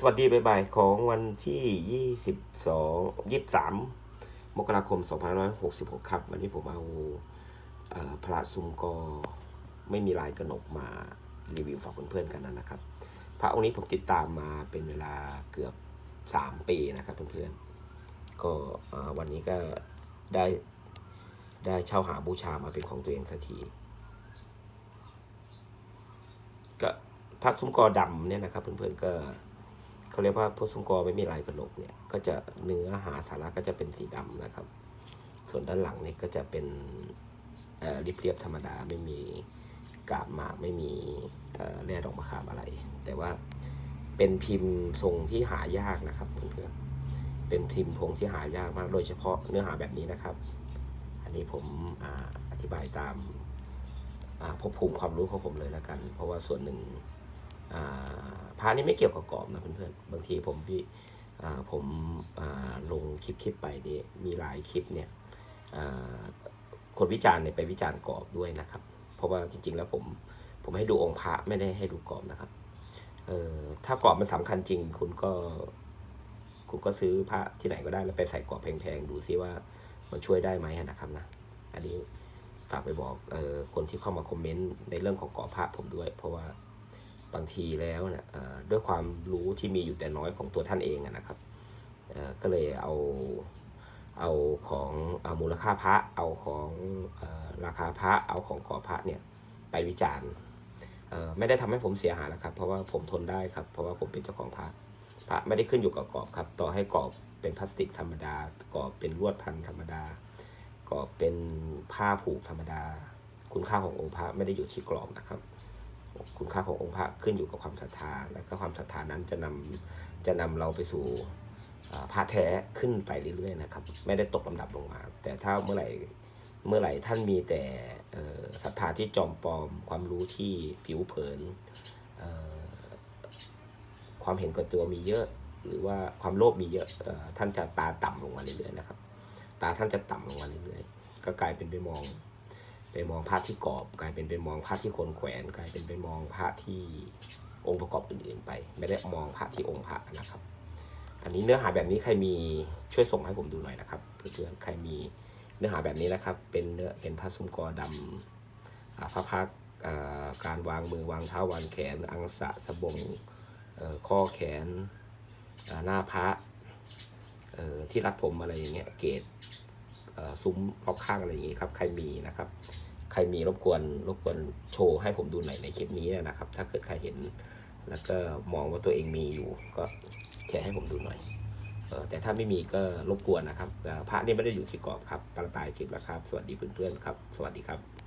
สวัสดีบ่ายๆของวันที่ 22 23 มกราคม 2566 ครับ วันนี้ผมเอาเอ่อพระซุมกอไม่มีลายกระหนกมารีวิวฝากเพื่อนๆกันนะครับ พระองค์นี้ผมติดตามมาเป็นเวลาเกือบ 3 ปีนะครับเพื่อนๆ ก็วันนี้ก็ได้ได้เช่าหาบูชามาเป็นของตัวเองสักทีก็พระซุ้มกอดำเนี่ยนะครับเพื่อนๆก็ เขาเรียกว่าพระซุ้มกอไม่มีลายกระโหนกเนี่ยก็จะเนื้อหาสาระก็จะเป็นสีดำนะครับ ส่วนด้านหลังเนี่ยก็จะเป็นเอ่อเรียบธรรมดาไม่มีกาบหมากไม่มีแร่ดอกมะขามอะไร แต่ว่าเป็นพิมพ์ทรงที่หายากนะครับเพื่อนๆเป็นพิมพ์พงที่หายากมากโดยเฉพาะเนื้อหาแบบนี้นะครับ อันนี้ผมออธิบายตามภพภูมิความรู้ของผมเลยแล้วกัน เพราะว่าส่วนหนึ่ง พานี่ไม่เกี่ยวกับกรอบนะเพื่อนๆ บางทีผมพี่ผมลงคลิปคลิปไปนี่มีหลายคลิปเนี่ยคนวิจารณ์เนี่ยไปวิจารณ์กรอบด้วยนะครับ เพราะว่าจริง ๆ แล้วผมผมให้ดูองค์พระไม่ได้ให้ดูกรอบนะครับเออถ้ากรอบมันสำคัญจริง คุณก็คุณก็ซื้อพระที่ไหนก็ได้แล้วไปใส่กรอบแพงๆดูซิว่ามันช่วยได้ไหมนะครับนะอันนี้ฝากไปบอกเออคนที่เข้ามาคอมเมนต์ในเรื่องของกรอบพระผมด้วย เพราะว่า บางทีแล้วเนี่ยด้วยความรู้ที่มีอยู่แต่น้อยของตัวท่านเองนะครับก็เลยเอาเอาของเอามูลค่าพระเอาของอราคาพระเอาของกรอพระเนี่ยไปวิจารณ์ไม่ได้ทำให้ผมเสียหายแล้วครับ เพราะว่าผมทนได้ครับ เพราะว่าผมเป็นเจ้าของพระพระไม่ได้ขึ้นอยู่กับกรอบครับ ต่อให้กรอบเป็นพลาสติกธรรมดากรอบเป็นลวดพันธรรมดาก็เป็นผ้าผูกธรรมดา คุณค่าขององค์พระไม่ได้อยู่ที่กรอบนะครับ คุณค่าขององค์พระขึ้นอยู่กับความศรัทธา และก็ความศรัทธานั้นจะนำจะนำเราไปสู่พระแท้ขึ้นไปเรื่อยๆนะครับ ไม่ได้ตกลำดับลงมา แต่ถ้าเมื่อไหร่เมื่อไหร่ท่านมีแต่ศรัทธาที่จอมปลอม ความรู้ที่ผิวเผินความเห็นกับตัวมีเยอะ หรือว่าความโลภมีเยอะออท่านจะตาต่ำลงมาเรื่อยๆนะครับ ตาท่านจะต่ำลงมาเรื่อยๆก็กลายเป็นไปมอง ไปมองพระที่กรอบ กลายเป็นไปมองพระที่คนแขวน กลายเป็นไปมองพระที่องค์ประกอบอื่นๆไป ไม่ได้มองพระที่องค์พระนะครับ อันนี้เนื้อหาแบบนี้ใครมีช่วยส่งให้ผมดูหน่อยนะครับเพื่อนๆใครมีเนื้อหาแบบนี้นะครับ เป็นเนื้อเป็นพระซุ้มกอดำพระพักการวางมือวางเท้าวางแขน อังสะสบงข้อแขนหน้าพระที่รัดผมอะไรอย่างเงี้ยเกต ซุ้มรอบข้างอะไรอย่างงี้ครับ ใครมีนะครับ ใครมีรบกวนรบกวนโชว์ให้ผมดูหน่อยในคลิปนี้นะครับ ถ้าเกิดใครเห็น แล้วก็มองว่าตัวเองมีอยู่ ก็แชร์ให้ผมดูหน่อยเออแต่ถ้าไม่มีก็รบกวนนะครับพระนี่ไม่ได้อยู่ที่กรอบครับปลายปลายคลิปแล้วครับ สวัสดีเพื่อนๆครับ สวัสดีครับ